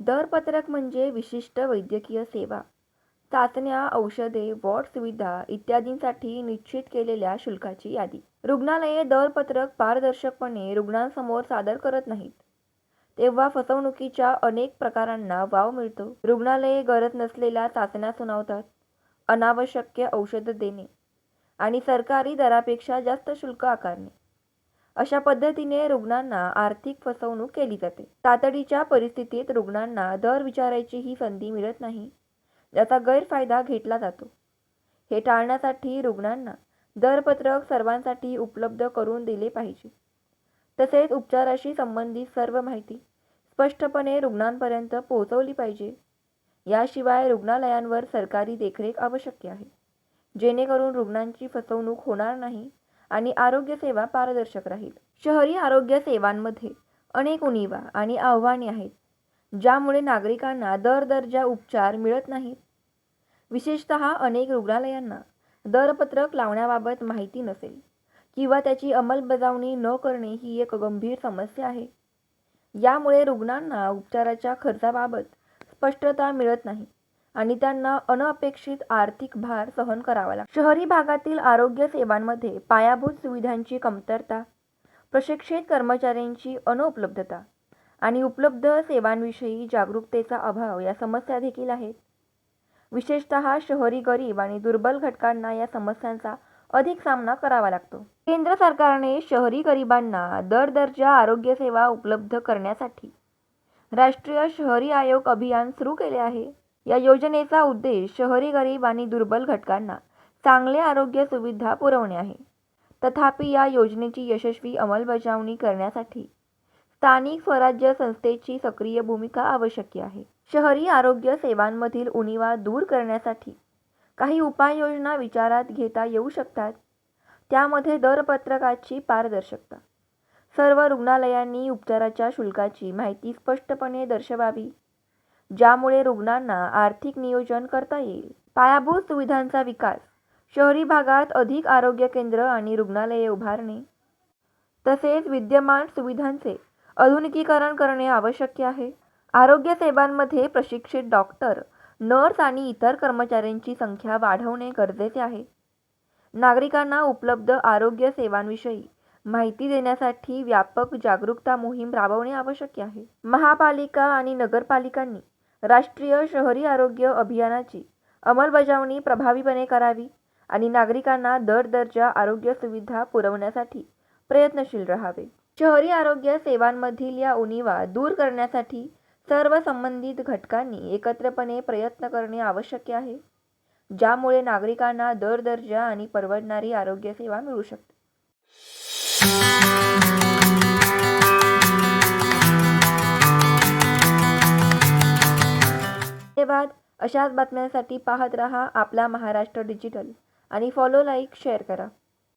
दरपत्रक म्हणजे विशिष्ट वैद्यकीय सेवा, चाचण्या, औषधे, वॉर्ड सुविधा इत्यादींसाठी निश्चित केलेल्या शुल्काची यादी. रुग्णालये दरपत्रक पारदर्शकपणे रुग्णांसमोर सादर करत नाहीत, तेव्हा फसवणुकीच्या अनेक प्रकारांना वाव मिळतो. रुग्णालये गरज नसलेल्या चाचण्या सुनावतात, अनावश्यक औषधं देणे आणि सरकारी दरापेक्षा जास्त शुल्क आकारणे अशा पद्धतीने रुग्णांना आर्थिक फसवणूक केली जाते. तातडीच्या परिस्थितीत रुग्णांना दर विचारायची ही संधी मिळत नाही, याचा गैरफायदा घेतला जातो. हे टाळण्यासाठी रुग्णांना दरपत्रक सर्वांसाठी उपलब्ध करून दिले पाहिजे. तसेच उपचाराशी संबंधित सर्व माहिती स्पष्टपणे रुग्णांपर्यंत पोहोचवली पाहिजे. याशिवाय रुग्णालयांवर सरकारी देखरेख आवश्यक आहे, जेणेकरून रुग्णांची फसवणूक होणार नाही आणि आरोग्य सेवा पारदर्शक राहील. शहरी आरोग्य सेवांमध्ये अनेक उणिवा आणि आव्हाने आहेत, ज्यामुळे नागरिकांना दर-दर्जा उपचार मिळत नाहीत. विशेषतः अनेक रुग्णालयांना दरपत्रक लावण्याबाबत माहिती नसेल किंवा त्याची अंमलबजावणी न करणे ही एक गंभीर समस्या आहे. यामुळे रुग्णांना उपचाराच्या खर्चाबाबत स्पष्टता मिळत नाही आणि त्यांना अनपेक्षित आर्थिक भार सहन करावा लागतो. शहरी भागातील आरोग्य सेवांमध्ये पायाभूत सुविधांची कमतरता, प्रशिक्षित कर्मचाऱ्यांची अनुपलब्धता आणि उपलब्ध सेवांविषयी जागरूकतेचा अभाव या समस्या देखील आहेत. विशेषतः शहरी गरीब आणि दुर्बल घटकांना या समस्यांचा अधिक सामना करावा लागतो. केंद्र सरकारने शहरी गरिबांना दर-दर्जा आरोग्य सेवा उपलब्ध करण्यासाठी राष्ट्रीय शहरी आयोग अभियान सुरू केले आहे. या योजनेचा उद्देश शहरी गरीब आणि दुर्बल घटकांना चांगले आरोग्य सुविधा पुरवणे आहे. तथापि, या योजनेची यशस्वी अंमलबजावणी करण्यासाठी स्थानिक स्वराज्य संस्थेची सक्रिय भूमिका आवश्यक आहे. शहरी आरोग्य सेवांमधील उणीवा दूर करण्यासाठी काही उपाययोजना विचारात घेता येऊ शकतात. त्यामध्ये दरपत्रकाची पारदर्शकता, सर्व रुग्णालयांनी उपचाराच्या शुल्काची माहिती स्पष्टपणे दर्शवावी, ज्यामुळे रुग्णांना आर्थिक नियोजन करता येईल. पायाभूत सुविधांचा विकास शहरी भागात अधिक आरोग्य केंद्र आणि रुग्णालये उभारणे, तसेच विद्यमान सुविधांचे आधुनिकीकरण करणे आवश्यक आहे. आरोग्य सेवांमध्ये प्रशिक्षित डॉक्टर, नर्स आणि इतर कर्मचाऱ्यांची संख्या वाढवणे गरजेचे आहे. नागरिकांना उपलब्ध आरोग्य सेवांविषयी माहिती देण्यासाठी व्यापक जागरूकता मोहीम राबवणे आवश्यक आहे. महापालिका आणि नगरपालिकांनी राष्ट्रीय शहरी आरोग्य अभियानाची अंमलबजावणी प्रभावीपणे करावी आणि नागरिकांना दर-दर्जा आरोग्य सुविधा पुरवण्यासाठी प्रयत्नशील राहावे. शहरी आरोग्य सेवांमधील या उणीवा दूर करण्यासाठी सर्व संबंधित घटकांनी एकत्रपणे प्रयत्न करणे आवश्यक आहे, ज्यामुळे नागरिकांना दर-दर्जा आणि परवडणारी आरोग्य सेवा मिळू शकते. धन्यवाद. अशाच बातम्यांसाठी पाहत राहा आपला महाराष्ट्र डिजिटल आणि फॉलो, लाईक, शेअर करा.